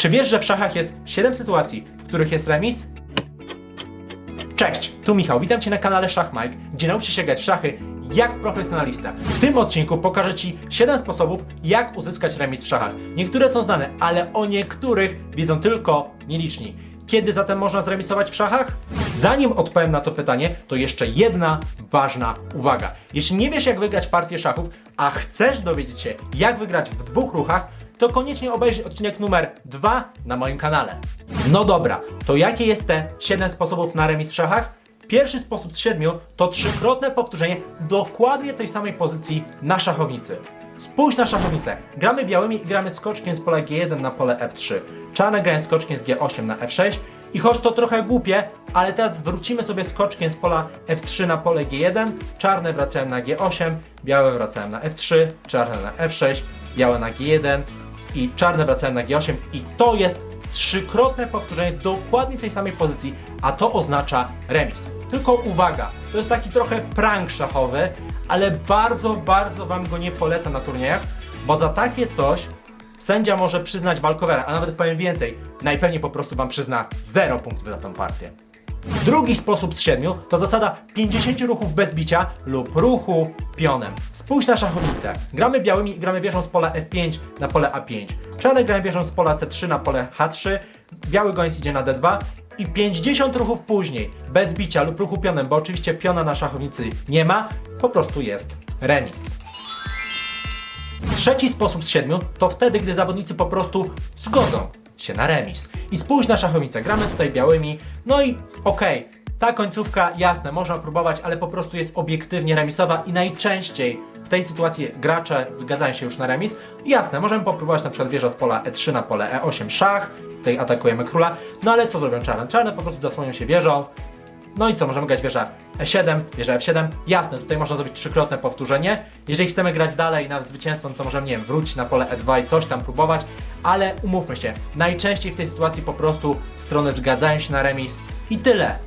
Czy wiesz, że w szachach jest 7 sytuacji, w których jest remis? Cześć, tu Michał, witam Cię na kanale Szach Mike, gdzie nauczysz się grać w szachy jak profesjonalista. W tym odcinku pokażę Ci 7 sposobów, jak uzyskać remis w szachach. Niektóre są znane, ale o niektórych wiedzą tylko nieliczni. Kiedy zatem można zremisować w szachach? Zanim odpowiem na to pytanie, to jeszcze jedna ważna uwaga. Jeśli nie wiesz, jak wygrać partię szachów, a chcesz dowiedzieć się, jak wygrać w dwóch ruchach, to koniecznie obejrzyj odcinek numer 2 na moim kanale. No dobra, to jakie jest te 7 sposobów na remis w szachach? Pierwszy sposób z siedmiu to trzykrotne powtórzenie dokładnie tej samej pozycji na szachownicy. Spójrz na szachownicę. Gramy białymi i gramy skoczkiem z pola G1 na pole F3. Czarne grają skoczkiem z G8 na F6. I choć to trochę głupie, ale teraz zwrócimy sobie skoczkiem z pola F3 na pole G1, czarne wracają na G8, białe wracają na F3, czarne na F6, białe na G1 i czarne wracają na G8 i to jest trzykrotne powtórzenie dokładnie tej samej pozycji, a to oznacza remis. Tylko uwaga, to jest taki trochę prank szachowy, ale bardzo, bardzo Wam go nie polecam na turniejach, bo za takie coś sędzia może przyznać walkowera, a nawet powiem więcej, najpewniej po prostu Wam przyzna 0 punktów za tą partię. Drugi sposób siedmiu to zasada 50 ruchów bez bicia lub ruchu pionem. Spójrz na szachownicę. Gramy białymi i gramy wieżą z pola F5 na pole A5. Czarne grają wieżą z pola C3 na pole H3. Biały gońc idzie na D2 i 50 ruchów później, bez bicia lub ruchu pionem, bo oczywiście piona na szachownicy nie ma, po prostu jest remis. Trzeci sposób z siedmiu to wtedy, gdy zawodnicy po prostu zgodzą się na remis. I spójrz na szachownicę, gramy tutaj białymi, no i okej, ta końcówka, jasne, można próbować, ale po prostu jest obiektywnie remisowa i najczęściej w tej sytuacji gracze zgadzają się już na remis. Jasne, możemy popróbować na przykład wieża z pola E3 na pole E8 szach, tutaj atakujemy króla, no ale co zrobią czarne? Czarne po prostu zasłonią się wieżą, no i co, możemy grać wieża E7, wieża F7. Jasne, tutaj można zrobić trzykrotne powtórzenie. Jeżeli chcemy grać dalej na zwycięstwo, no to możemy, nie wiem, wrócić na pole E2 i coś tam próbować, ale umówmy się, najczęściej w tej sytuacji po prostu strony zgadzają się na remis i tyle.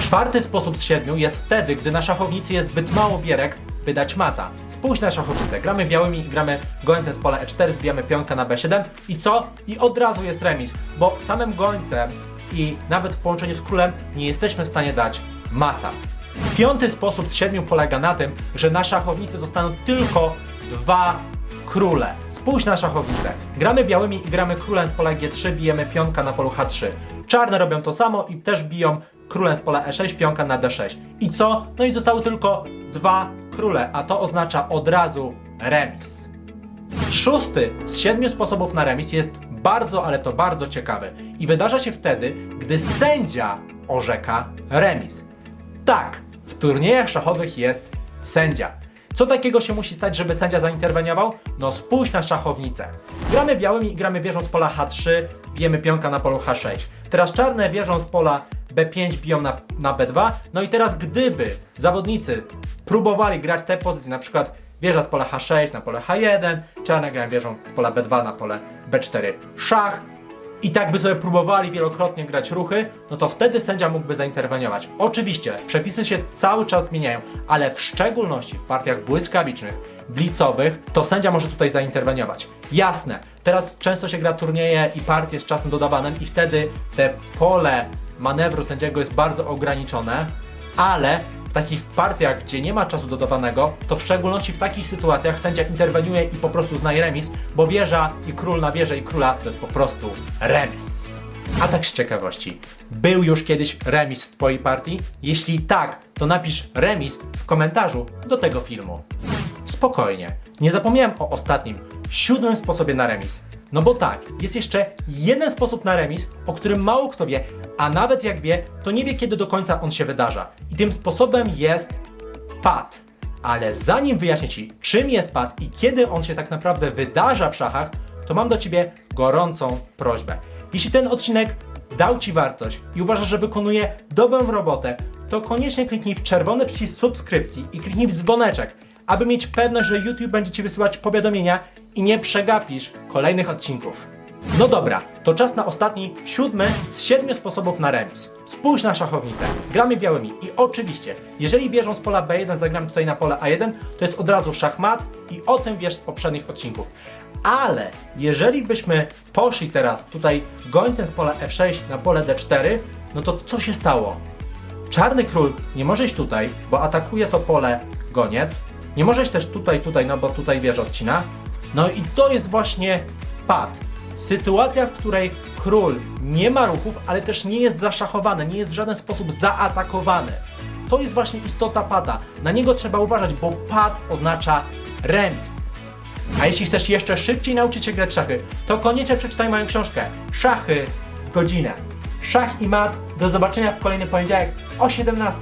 Czwarty sposób z siedmiu jest wtedy, gdy na szachownicy jest zbyt mało bierek, by dać mata. Spójrz na szachownicę. Gramy białymi i gramy gońcem z pola E4, zbijamy pionka na B7 i co? I od razu jest remis, bo samym gońcem i nawet w połączeniu z królem nie jesteśmy w stanie dać mata. Piąty sposób z siedmiu polega na tym, że na szachownicy zostaną tylko dwa króle. Spójrz na szachownicę. Gramy białymi i gramy królem z pola G3, bijemy pionka na polu H3. Czarne robią to samo i też biją królem z pola E6, pionka na D6. I co? No i zostały tylko dwa króle, a to oznacza od razu remis. Szósty z siedmiu sposobów na remis jest bardzo, ale to bardzo ciekawy i wydarza się wtedy, gdy sędzia orzeka remis. Tak, w turniejach szachowych jest sędzia. Co takiego się musi stać, żeby sędzia zainterweniował? No spójrz na szachownicę. Gramy białymi i gramy wieżą z pola H3, bijemy pionka na polu H6. Teraz czarne wieżą z pola B5 biją na, na B2. No i teraz gdyby zawodnicy próbowali grać te pozycje, na przykład wieża z pola H6 na pole H1, czarne grają wieżą z pola B2 na pole B4 szach, i tak by sobie próbowali wielokrotnie grać ruchy, no to wtedy sędzia mógłby zainterweniować. Oczywiście, przepisy się cały czas zmieniają, ale w szczególności w partiach błyskawicznych, blicowych, to sędzia może tutaj zainterweniować. Jasne, teraz często się gra turnieje i partie z czasem dodawanym i wtedy te pole manewru sędziego jest bardzo ograniczone, ale w takich partiach, gdzie nie ma czasu dodawanego, to w szczególności w takich sytuacjach sędzia interweniuje i po prostu znaje remis, bo wieża i król na wieżę i króla to jest po prostu remis. A tak z ciekawości, był już kiedyś remis w Twojej partii? Jeśli tak, to napisz remis w komentarzu do tego filmu. Spokojnie, nie zapomniałem o ostatnim, siódmym sposobie na remis. No bo tak, jest jeszcze jeden sposób na remis, o którym mało kto wie, a nawet jak wie, to nie wie kiedy do końca on się wydarza. I tym sposobem jest pad. Ale zanim wyjaśnię Ci, czym jest pad i kiedy on się tak naprawdę wydarza w szachach, to mam do Ciebie gorącą prośbę. Jeśli ten odcinek dał Ci wartość i uważasz, że wykonuje dobrą robotę, to koniecznie kliknij w czerwony przycisk subskrypcji i kliknij w dzwoneczek, aby mieć pewność, że YouTube będzie Ci wysyłać powiadomienia i nie przegapisz kolejnych odcinków. No dobra, to czas na ostatni, siódmy z siedmiu sposobów na remis. Spójrz na szachownicę. Gramy białymi i oczywiście, jeżeli wieżą z pola B1 zagramy tutaj na pole A1, to jest od razu szachmat i o tym wiesz z poprzednich odcinków. Ale jeżeli byśmy poszli teraz tutaj gońcem z pola F6 na pole D4, no to co się stało? Czarny król nie może iść tutaj, bo atakuje to pole goniec. Nie może iść też tutaj, tutaj, no bo tutaj wież odcina. No i to jest właśnie pad. Sytuacja, w której król nie ma ruchów, ale też nie jest zaszachowany, nie jest w żaden sposób zaatakowany. To jest właśnie istota pada. Na niego trzeba uważać, bo pad oznacza remis. A jeśli chcesz jeszcze szybciej nauczyć się grać szachy, to koniecznie przeczytaj moją książkę Szachy w godzinę. Szach i mat. Do zobaczenia w kolejny poniedziałek o 17.